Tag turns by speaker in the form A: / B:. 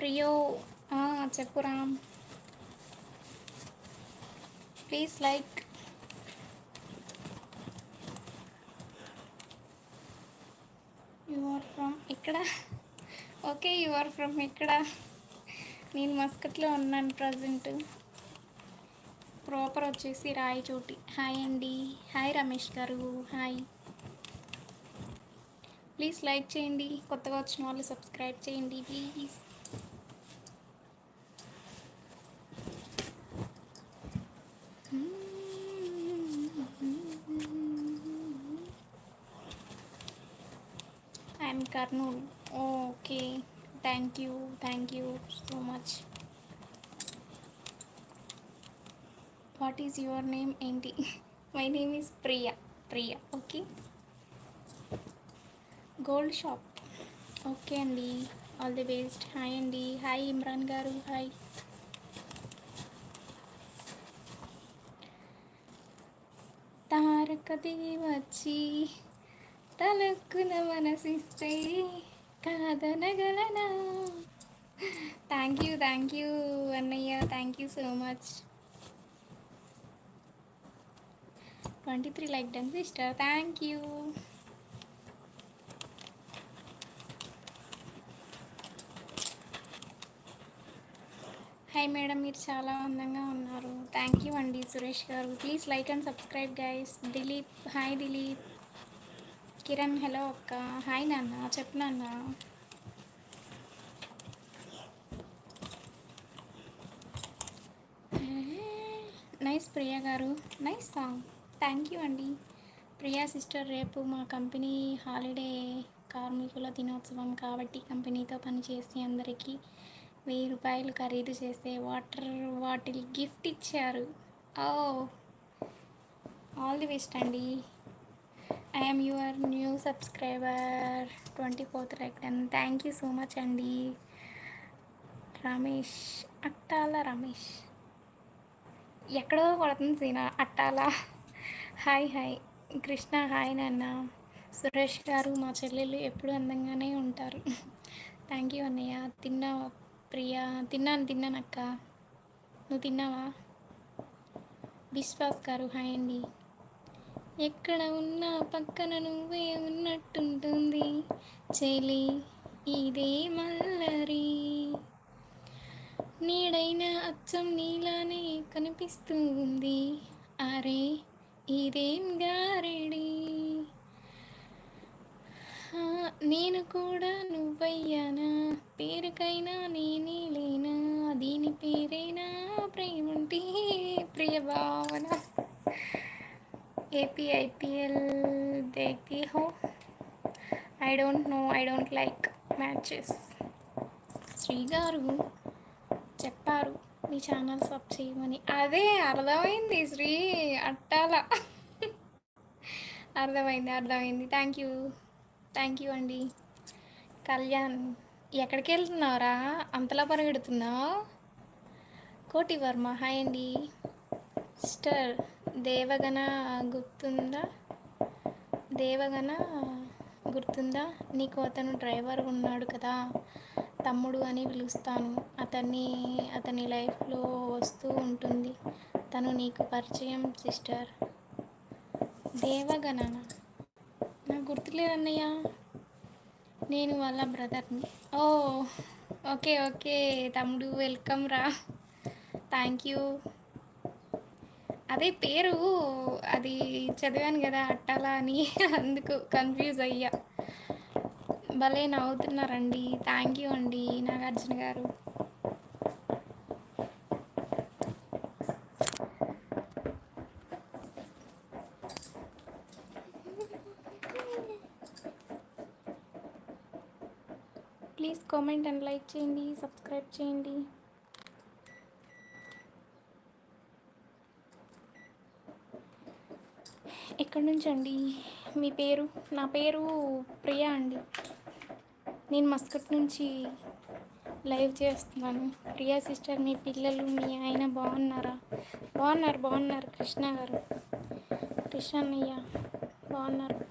A: ప్రియో. చెప్పురా please like. You are from ఇక్కడ. Okay you are from ఇక్కడ. నేను మస్కట్లో ఉన్నాను ప్రజెంట్. ప్రాపర్ వచ్చేసి రాయచోటి. హాయ్ అండి. Hi Ramesh garu. Hi. Please like చేయండి. కొత్తగా వచ్చిన వాళ్ళు సబ్స్క్రైబ్ చేయండి please. And Kurnool okay thank you thank you so much what is your name ఏంటి my name is Priya Priya okay gold shop okay అండి all the best hi అండి hi Imran garu hi తారక వచ్చి తలక్కున మనసిస్తే కాదనగలనా? థ్యాంక్ యూ థ్యాంక్ యూ అన్నయ్య thank you so much twenty three like done sister thank you hi madam మీరు చాలా అందంగా ఉన్నారు. థ్యాంక్ యూ అండి Suresh garu. Please like and subscribe guys Dileep hi Dileep Kiran hello అక్క. Hi నాన్న. చెప్పు నాన్న. నైస్ ప్రియా గారు. Nice song. థ్యాంక్ యూ అండి. ప్రియా సిస్టర్ రేపు మా కంపెనీ హాలిడే కార్మికుల దినోత్సవం కాబట్టి కంపెనీతో పనిచేసి అందరికీ వెయ్యి రూపాయలు ఖరీదు చేసే వాటర్ బాటిల్ గిఫ్ట్ ఇచ్చారు. ఓ ఆల్ ది బెస్ట్ అండి. I'm your new subscriber twenty fourth రెక్టన్ thank you so much అండి రమేష్ అట్టాల రమేష్ ఎక్కడో కొడుతుంది సీనా అట్టాల హాయ్ హాయ్ కృష్ణ హాయ్ నాన్న. సురేష్ గారు మా చెల్లెళ్ళు ఎప్పుడు అందంగానే ఉంటారు. థ్యాంక్ యూ అన్నయ్య. తిన్నావా ప్రియా? తిన్నాను తిన్నాను అక్క నువ్వు తిన్నావా? విశ్వాస్ గారు హాయ్ అండి. ఎక్కడ ఉన్నా పక్కన నువ్వే ఉన్నట్టుంటుంది. చెలి ఇదే మల్లరి. నీడైన అచ్చం నీలానే కనిపిస్తూ ఉంది అరే ఇదేం గారెడి? నేను కూడా నువ్వయ్యానా? పేరుకైనా నేనే లేనా? దీని పేరేనా? ప్రేమంటే ప్రియ భావన ఏపీ ఐపీఎల్ देखती हो I don't know I don't like matches Shri గారు చెప్పారు మీ ఛానల్ సబ్ చేయమని అదే అర్థమైంది శ్రీ అట్టాల అర్థమైంది అర్థమైంది థ్యాంక్ యూ థ్యాంక్ యూ అండి కళ్యాణ్ ఎక్కడికి వెళ్తున్నావురా అంతలా పరిగెడుతున్నావు కోటి వర్మ హాయ్ అండి సిస్టర్ దేవగణ గుర్తుందా? దేవగణ గుర్తుందా? నీకు అతను డ్రైవర్ ఉన్నాడు కదా తమ్ముడు అని పిలుస్తాను. అతన్ని అతని లైఫ్లో వస్తూ ఉంటుంది. తను నీకు పరిచయం సిస్టర్. దేవగణ? నాకు గుర్తులేదన్నయ్య. నేను వాళ్ళ బ్రదర్ని. ఓ ఓకే ఓకే తమ్ముడు వెల్కమ్ రా. Thank you. అదే పేరు అది చదివాను కదా అట్టాలా అని అందుకు కన్ఫ్యూజ్ అయ్యా. భలే నవ్వుతున్నారండి. థ్యాంక్ యూ అండి Nagarjuna garu. Please comment and like చేయండి సబ్స్క్రైబ్ చేయండి. ఎక్కడి నుంచి అండి మీ పేరు? నా పేరు ప్రియా అండి. నేను మస్కట్ నుంచి లైవ్ చేస్తున్నాను. ప్రియా సిస్టర్ మీ పిల్లలు మీ ఆయన బాగున్నారా? బాగున్నారు బాగున్నారు. కృష్ణ గారు. కృష్ణ అన్నయ్య బాగున్నారు.